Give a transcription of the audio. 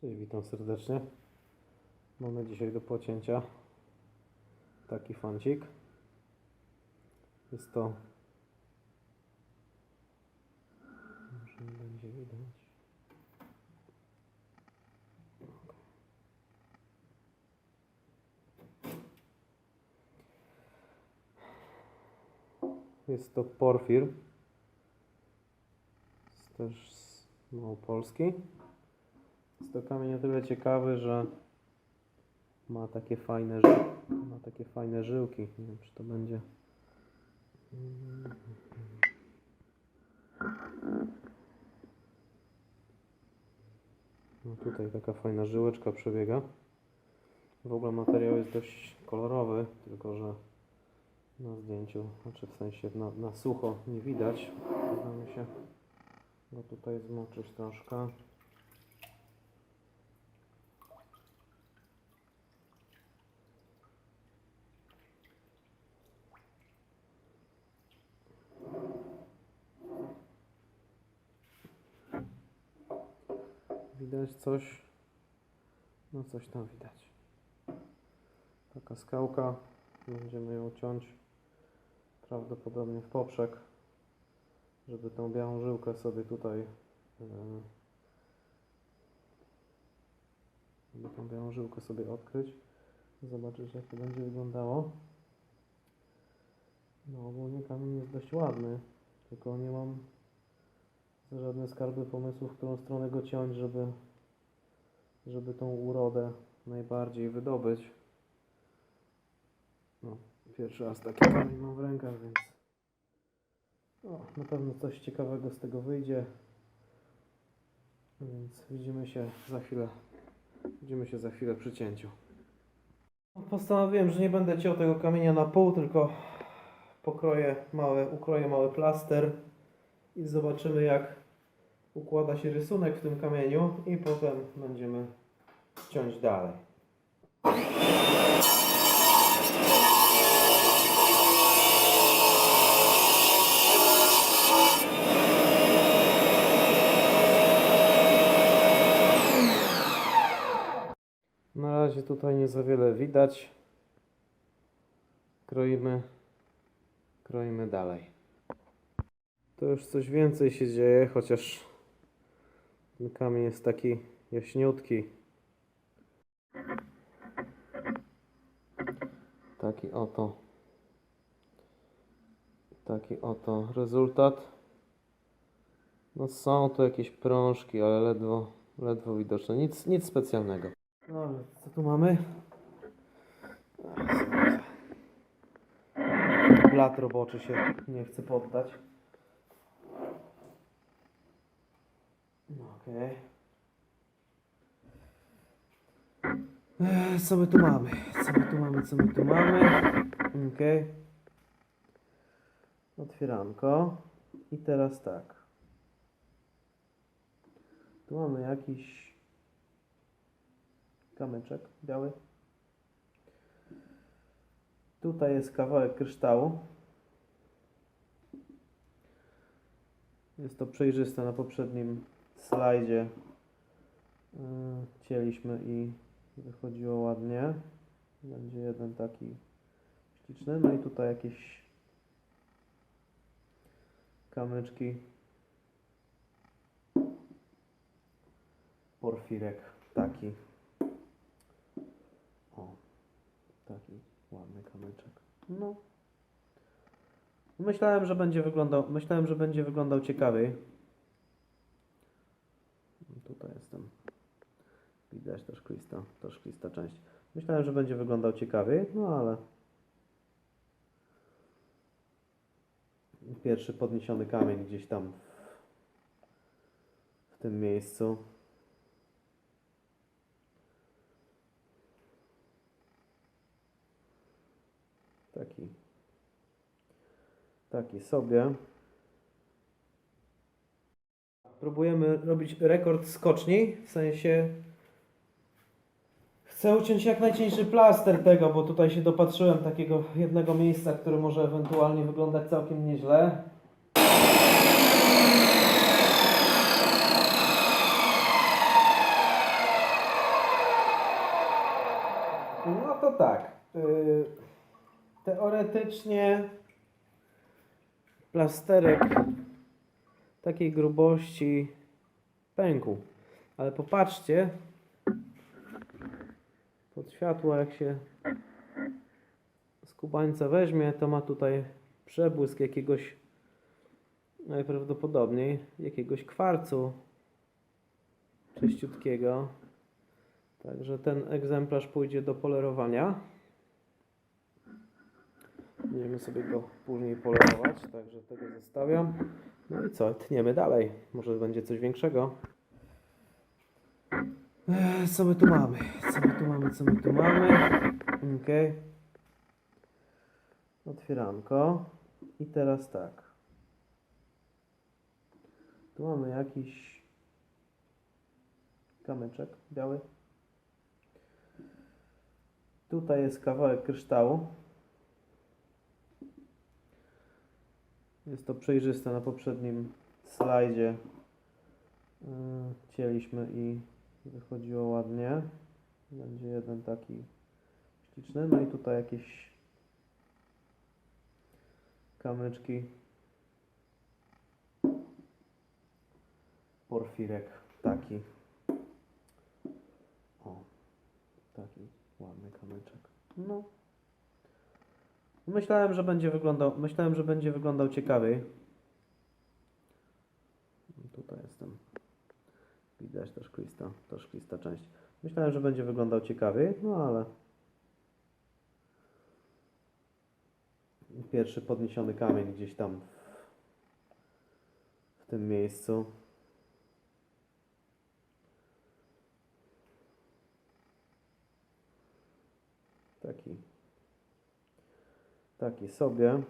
Cześć, witam serdecznie. Mamy dzisiaj do pocięcia taki fancik. Jest to. Może będzie widać. Jest to porfir. Jest też z Małopolski. Jest to kamień o tyle ciekawy, że ma takie fajne, ma takie fajne żyłki. Nie wiem, czy to będzie. No tutaj taka fajna żyłeczka przebiega. W ogóle materiał jest dość kolorowy, tylko że na zdjęciu, znaczy w sensie na, na sucho nie widać. Staramy się go tutaj zmoczyć troszkę. Widać coś. No coś tam widać. Taka skałka. Będziemy ją ciąć prawdopodobnie w poprzek, żeby tą białą żyłkę sobie tutaj e, żeby tą białą żyłkę sobie odkryć. Zobaczyć jak to będzie wyglądało. No ogólnie kamień jest dość ładny, tylko nie mam żadne skarby pomysłów, w którą stronę go ciąć, żeby, żeby tą urodę najbardziej wydobyć. No, pierwszy raz taki kamień mam w rękach, więc no, na pewno coś ciekawego z tego wyjdzie. Więc widzimy się za chwilę. Widzimy się za chwilę przy cięciu. Postanowiłem, że nie będę ciął tego kamienia na pół, tylko pokroję mały, ukroję mały plaster i zobaczymy jak układa się rysunek w tym kamieniu i potem będziemy ciąć dalej. Na razie tutaj nie za wiele widać. Kroimy, kroimy dalej. To już coś więcej się dzieje, chociaż ten kamień jest taki jaśniutki. Taki oto. Taki oto rezultat. No są tu jakieś prążki, ale ledwo, ledwo widoczne. Nic, nic specjalnego. Dobra, co tu mamy? Blat roboczy się nie chce poddać. No okej. Ech, Co my tu mamy? Co my tu mamy? Co my tu mamy? Okej. Otwieranko. I teraz tak. Tu mamy jakiś kamyczek biały. Tutaj jest kawałek kryształu. Jest to przejrzyste na poprzednim slajdzie. Yy, Cięliśmy i wychodziło ładnie. Będzie jeden taki śliczny. No i tutaj jakieś kamyczki. Porfirek taki. O, taki ładny kamyczek. No. Myślałem, że będzie wyglądał, myślałem, że będzie wyglądał ciekawiej. Tutaj jestem. Widać też szklista, to szklista część. Myślałem, że będzie wyglądał ciekawiej, no ale pierwszy podniesiony kamień gdzieś tam w tym miejscu. Taki. Taki sobie. Próbujemy robić rekord skoczni, w sensie Chcę uciąć jak najcieńszy plaster tego, bo tutaj się dopatrzyłem takiego jednego miejsca, które może ewentualnie wyglądać całkiem nieźle. No to tak. Y, teoretycznie plasterek takiej grubości pękł. Ale popatrzcie, pod światło jak się z kubańca weźmie, to ma tutaj przebłysk jakiegoś najprawdopodobniej jakiegoś kwarcu czyściutkiego. Także ten egzemplarz pójdzie do polerowania. Będziemy sobie go później polerować, także tego zostawiam. No i co, tniemy dalej. Może będzie coś większego. Ech, Co my tu mamy? Co my tu mamy? Co my tu mamy? Ok. Otwieranko. I teraz tak. Tu mamy jakiś kamyczek biały. Tutaj jest kawałek kryształu. Jest to przejrzyste na poprzednim slajdzie. Yy, Cięliśmy i wychodziło ładnie. Będzie jeden taki śliczny. No i tutaj jakieś kamyczki. Porfirek taki. O, taki ładny kamyczek. No. Myślałem, że będzie wyglądał, myślałem, że będzie wyglądał ciekawiej. Tutaj jestem. Widać też klista, też klista część. Myślałem, że będzie wyglądał ciekawiej, no ale pierwszy podniesiony kamień gdzieś tam w tym miejscu. Taki taki sobie.